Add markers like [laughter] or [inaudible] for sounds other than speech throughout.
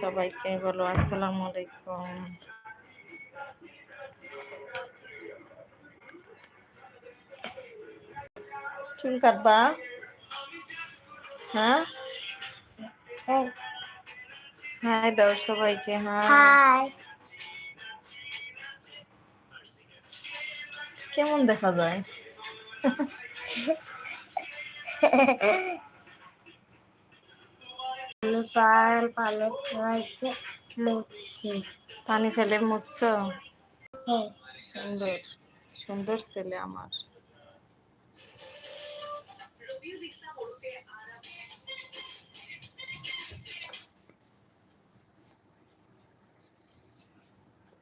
সবাইকে বলো আসসালামু আলাইকুম। চুল কাটবা? হ্যাঁ? হ্যাঁ। হাই দাও সবাইকে হ্যাঁ হাই। কেমন দেখা যায়? [laughs] পানি ফেলে মুছছো? হ্যাঁ। সুন্দর সুন্দর ছেলে আমার।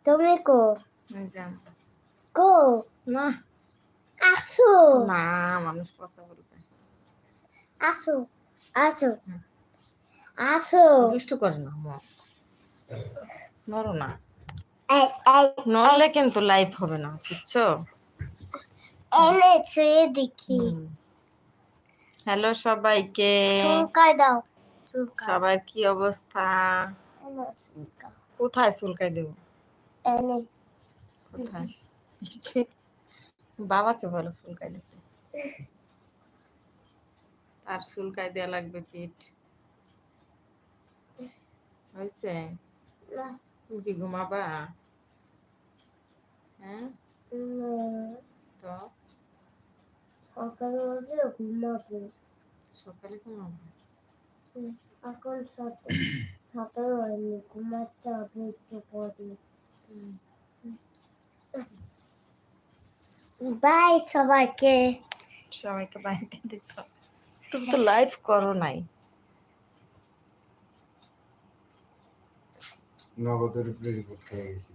তুমি কো? কো? না। আছো? না মানুষ কথা বলবে আছো? আছো? আছো দুষ্টু করে না মা। নড়ো না। নড়লে কিন্তু লাইভ হবে না বুঝছ? এনে ছুঁয়ে দেখি। হ্যালো সবাইকে। চুলকাই দাও সবার কি অবস্থা? কোথায় চুলকাই দেবো? কোথায়? বাবাকে বলো চুলকাই দিতে। আর চুলকাই দেওয়া লাগবে পিঠ। হয়েছে তুমি কি ঘুমাবা হ্যাঁ তো সকালে উঠে ঘুমাবো সকালে ঘুমাবো এখন সাথে হয়নি ঘুমাতে হবে একটু পরে বাই সবাইকে সবাইকে দিচ্ছ তুমি তো লাইভ করো নাই নগদের উপরে রিপোর্ট খেয়ে গেছি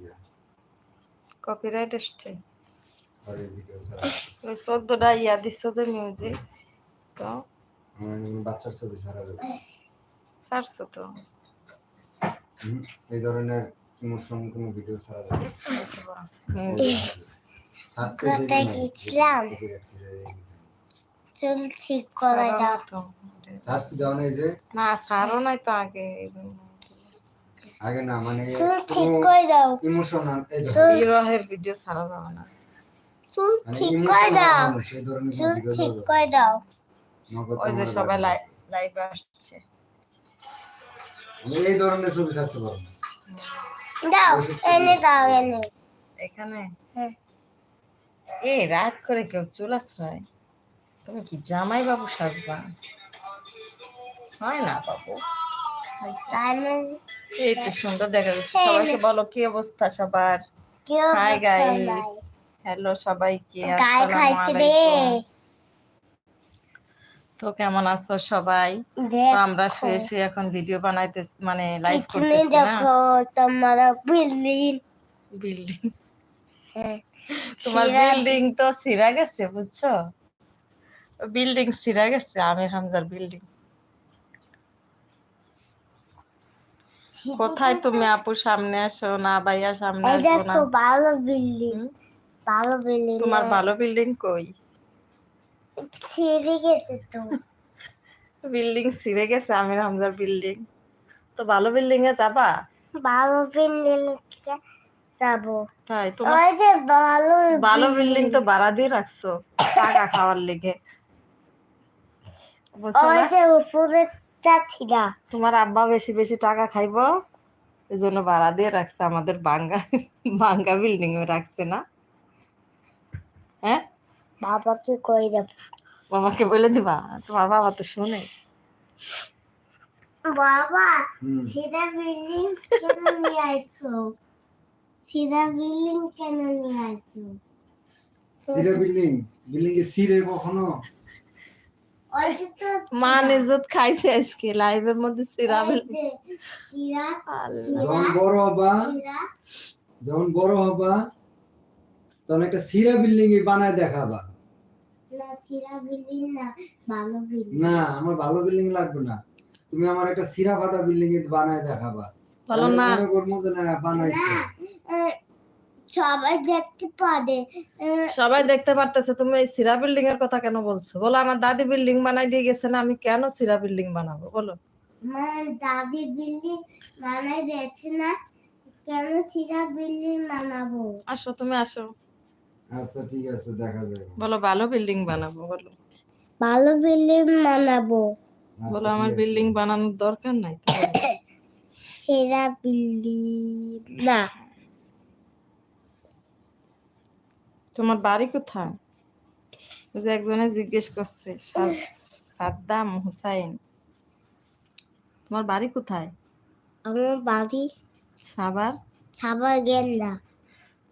কপিরাইট এসছে ঘরের ভিডিও ছাড়া। ওই চোদ্দটা ইয়া দিচ্ছ তো মিউজিক তো আমার বাচ্চার ছবি ছাড়া যাবে ছাড়ছো তো। এই ধরনের ইমোশন কোনো ভিডিও ছাড়া যাবে মিউজিক ছাড়তে কোথায় গেছিলাম? চুল ঠিক করে দাও? ছাড়ছি দেওয়া নেই যে? না ছাড়ো নাই তো আগে এই জন্য। আগে না মানে চুল ঠিক করে দাও। ইমোশনাল বিরহের ভিডিও ছাড়া যাবে না। চুল মানে ঠিক করে দাও। চুল ঠিক করে দাও। ওই যে সবাই। লাইভে আসছে। এই ধরনের ছবি ছাড়তে পারব না। দাও এনে দাও এনে। এখানে? হ্যাঁ। এ রাত করে কেউ চুল আশ্রয় তুমি কি জামাই বাবু সাজবা? হয় না বাবু? এই তো সুন্দর দেখা যাচ্ছে। সবাইকে বলো কি অবস্থা সবার? হাই গাইস হ্যালো সবাইকে আসসালামু আলাইকুম। তো কেমন আছো সবাই? তো আমরা শুয়ে শুয়ে এখন ভিডিও বানাইতে মানে লাইভ করতেছি না? তোমার বিল্ডিং বিল্ডিং হ্যাঁ তোমার সিরা- বিল্ডিং তো ছিঁড়া গেছে বুঝছ? বিল্ডিং ছিঁড়া গেছে আমির হামজার বিল্ডিং কোথায় তুমি আপু? সামনে আসো না ভাইয়া সামনে এই আসো না। দেখো ভালো বিল্ডিং ভালো বিল্ডিং তোমার ভালো বিল্ডিং কই? ছিঁড়ে গেছে তো। বিল্ডিং ছিঁড়ে গেছে আমির হামজার বিল্ডিং তো ভালো বিল্ডিং এ যাবা? ভালো বিল্ডিং যাব? তাই তোমার ওই যে ভালো ভালো বিল্ডিং তো ভাড়া দিয়ে রাখছো টাকা খাওয়ার লেগে। ওই যে উপরেটা ছিল তোমার আব্বা বেশি বেশি টাকা খাইবো এই জন্য ভাড়া দিয়ে রাখছে আমাদের বাঙ্গা বাঙ্গা বিল্ডিং এ রাখছে না। হ্যাঁ? বাবাকে কই দেব? বাবাকে বলে দিবা তোমার বাবা তো শুনে। বাবা সিধা বিল্ডিং কেন নিয়ে আইছো? সিধা বিল্ডিং কেন নিয়ে আইছো? সিরে বিল্ডিং বিল্ডিং এ সিরে কখনো? মা নিজত খাইছে আজকে লাইভের মধ্যে সিরা ওই যে সিরা আল্লাহ। যখন বড় হবা যখন বড় হবা তখন একটা সিরা বিল্ডিং এ বানায় দেখাবা। না সিরা বিল্ডিং না ভালো বিল্ডিং না আমার ভালো বিল্ডিং লাগবে না। তুমি আমার একটা সিরা ফাটা বিল্ডিং এ বানায় দেখাবা। ভালো না। করব না বানাইছে। সবাই দেখতে পারে। সবাই দেখতে পারতেছে তুমি এই সিরা বিল্ডিং এর কথা কেন বলছো? বলো আমার দাদি বিল্ডিং বানাই দিয়ে গেছে না আমি কেন সিরা বিল্ডিং বানাবো? বলো। আমার দাদি বিল্ডিং বানাই দিয়েছে না কেন সিরা বিল্ডিং বানাবো? আসো তুমি আসো। আচ্ছা ঠিক আছে দেখা যাবে বলো ভালো বিল্ডিং বানাবো বলো। ভালো বিল্ডিং বানাবো। আচ্ছা, বলো আমার বিল্ডিং বানানোর দরকার নাই তো? [coughs] সেরা বিল্ডিং না। তোমার বাড়ি কোথায়? যে একজনে জিজ্ঞেস করছে সাদ- সাদ্দাম হুসাইন। তোমার বাড়ি কোথায়? আমার বাড়ি সাবার সাবার গেন্দা।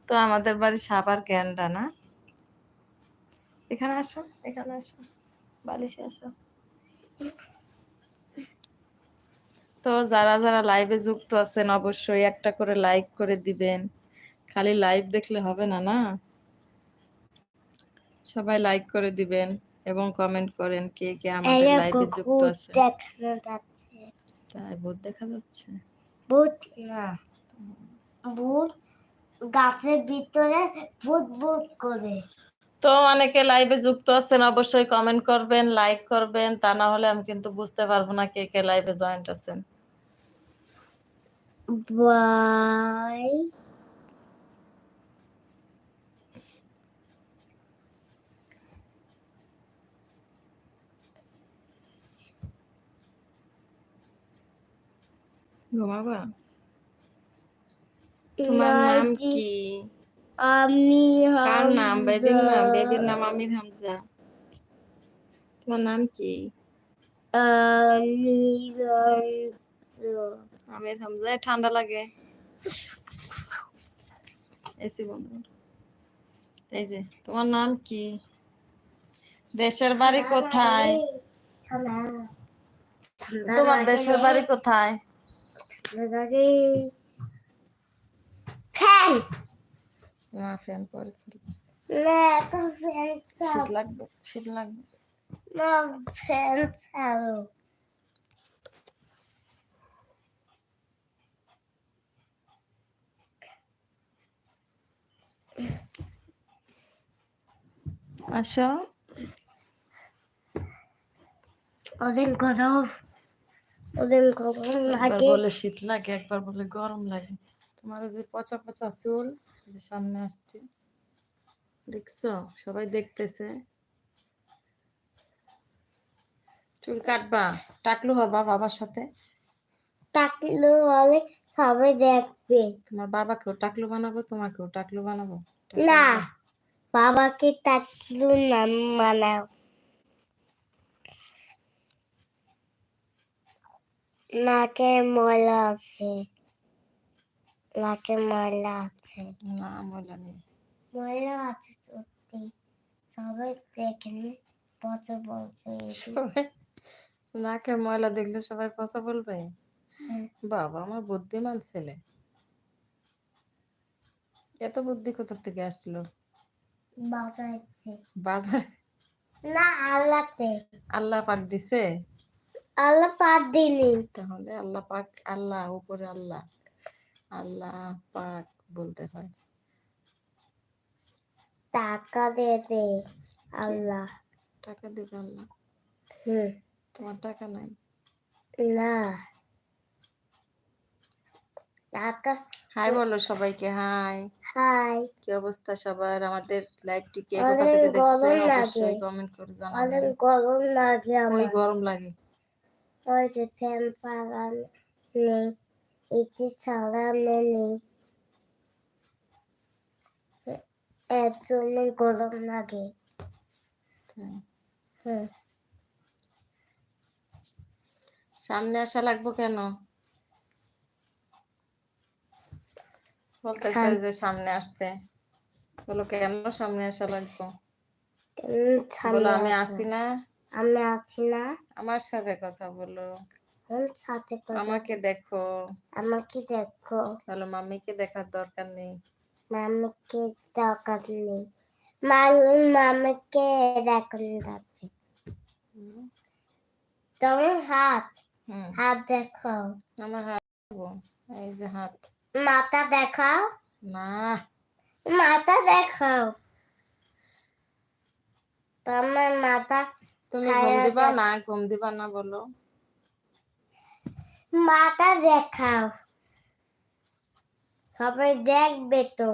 তো আমাদের বাড়ি সাবার গ্যান্ডা না? এখানে আসো এখানে আসো বালিশে আসো। তো যারা যারা লাইভে যুক্ত আছেন অবশ্যই একটা করে লাইক করে দিবেন। খালি লাইভ দেখলে হবে না না? সবাই লাইক করে দিবেন এবং কমেন্ট করেন কে কে আমাদের লাইভে যুক্ত আছে। দেখানো যাচ্ছে। তাই ভূত দেখা যাচ্ছে? ভূত না। ভূত গাছের ভিতরে ভূত ভূত করে। তো অনেকে লাইভে যুক্ত আছেন অবশ্যই কমেন্ট করবেন লাইক করবেন তা না হলে আমি কিন্তু বুঝতে পারব না কে কে লাইভে জয়েন্ট আছেন। বাই ঘুমাবা? তোমার নাম কি? আমি কার নাম? বেবির নাম বেবির নাম আমির হামজা। তোমার নাম কি? আমির হামজা ঠান্ডা লাগে। এসি বন্ধ। এই যে তোমার নাম কি? দেশের বাড়ি কোথায়? তোমার দেশের বাড়ি কোথায়? ঠান্ডা লাগে। ফ্যান তোমার ফ্যান পরেছিল না এখন ফ্যান শীত লাগবে শীত লাগবে না ফ্যান চালো আসো ওদের গরম ওদের গরম লাগে। বলে শীত লাগে একবার বলে গরম লাগে। তোমার যে পচা পচা চুল সামনে আসছে। দেখছ? সবাই দেখতেছে। চুল কাটবা? টাকলু হবা বাবার সাথে? থাকলেও বলে সবাই দেখবে। তোমার বাবাকেও টাকলু বানাবো তোমাকেও টাকলু বানাবো? না। বাবাকে টাকলু নাম নাকে ময়লা আছে নাকে ময়লা আছে না ময়লা নেই ময়লা আছে সত্যি সবাই দেখেনি বছর বছর সবাই নাকের ময়লা দেখলে সবাই পচা বলবে বাবা আমার বুদ্ধিমান ছেলে এত বুদ্ধি কোথা থেকে আসলো বাজাইছে বাজার না আল্লাহতে আল্লাহ পাক দিছে আল্লাহ পাত দিনি। তাহলে আল্লাহ পাক আল্লাহ উপরে আল্লাহ। আল্লাহ পাক বলতে হয়। টাকা দেবে আল্লাহ। টাকা দিবে আল্লাহ? হুম। তোমার টাকা নাই? না। টাকা হাই বলো সবাইকে হাই। হাই। কি অবস্থা সবার? আমাদের লাইভটি কে? অনেক কোথা থেকে গরম অবশ্যই কমেন্ট করে অনেক জানাবেন গরম লাগে আমার। ওই গরম লাগে। ওই যে ফ্যান চালানো নেই এটি চালানো এর জন্য গরম লাগে সামনে আসা লাগবো কেন? বলতেছে যে সামনে আসতে। বলো কেন সামনে আসা লাগবো? বলো আমি। আসি না? আমি আছি না আমার সাথে কথা বলো। সাথে কথা আমাকে দেখো। আমাকে দেখো। বলো মাম্মিকে দেখার দরকার নেই। মামাকে দরকার নেই। মামি মামাকে দেখানো যাচ্ছে তোমার হাত। হাত দেখো আমার হাত। এই যে হাত। মাথা দেখাও। না। মাথা দেখাও। তোমার মাথা তুমি ঘুম দিবা না ঘুম দিবা না বলো। মাটা দেখাও। সবাই দেখবে তো।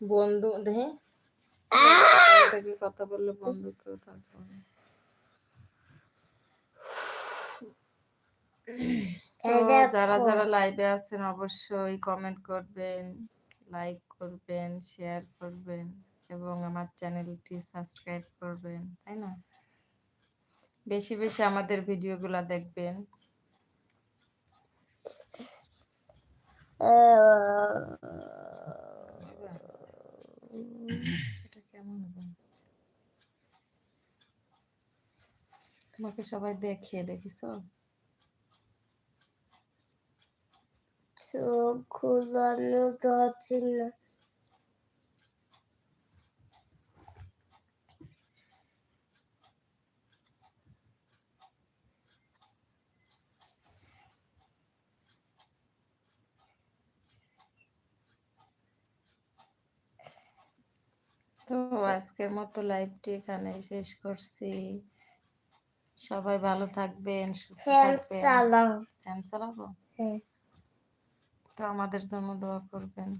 বন্ধু দেখে থেকে কথা বললে বন্ধু কেউ থাকবে যারা যারা লাইভে আছেন অবশ্যই কমেন্ট করবেন লাইক করবেন শেয়ার করবেন। এবং আমার চ্যানেলটি সাবস্ক্রাইব করবেন, তাই না? বেশি বেশি আমাদের ভিডিওগুলো দেখবেন? তোমাকে সবাই দেখে দেখিস? চোখ খুলানো যাচ্ছে না। তো আজকের মতো লাইভটি এখানে শেষ করছি। সবাই ভালো থাকবেন সুস্থ থাকবেন। ফ্যান চালাবো হ্যাঁ। তো আমাদের জন্য দোয়া করবেন।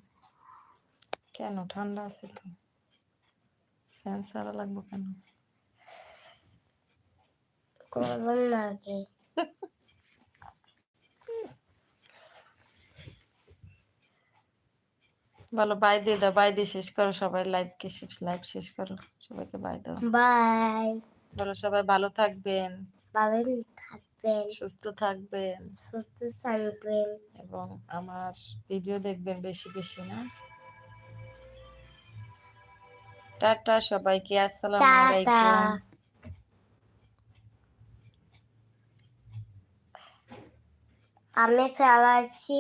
কেন? ঠান্ডা আছে তো। ফ্যান চালা লাগবো কেন? গরম লাগে বলো বাই দিয়ে দাও বাই দিয়ে শেষ করো সবাই লাইভকে লাইভ শেষ করো সবাইকে বাই দাও। বাই বলো সবাই ভালো থাকবেন। ভালো থাকবেন। সুস্থ থাকবেন। সুস্থ থাকবেন। এবং আমার ভিডিও দেখবেন বেশি বেশি না? টাটা সবাইকে আসসালামু আলাইকুম। আমি ফেলাচ্ছি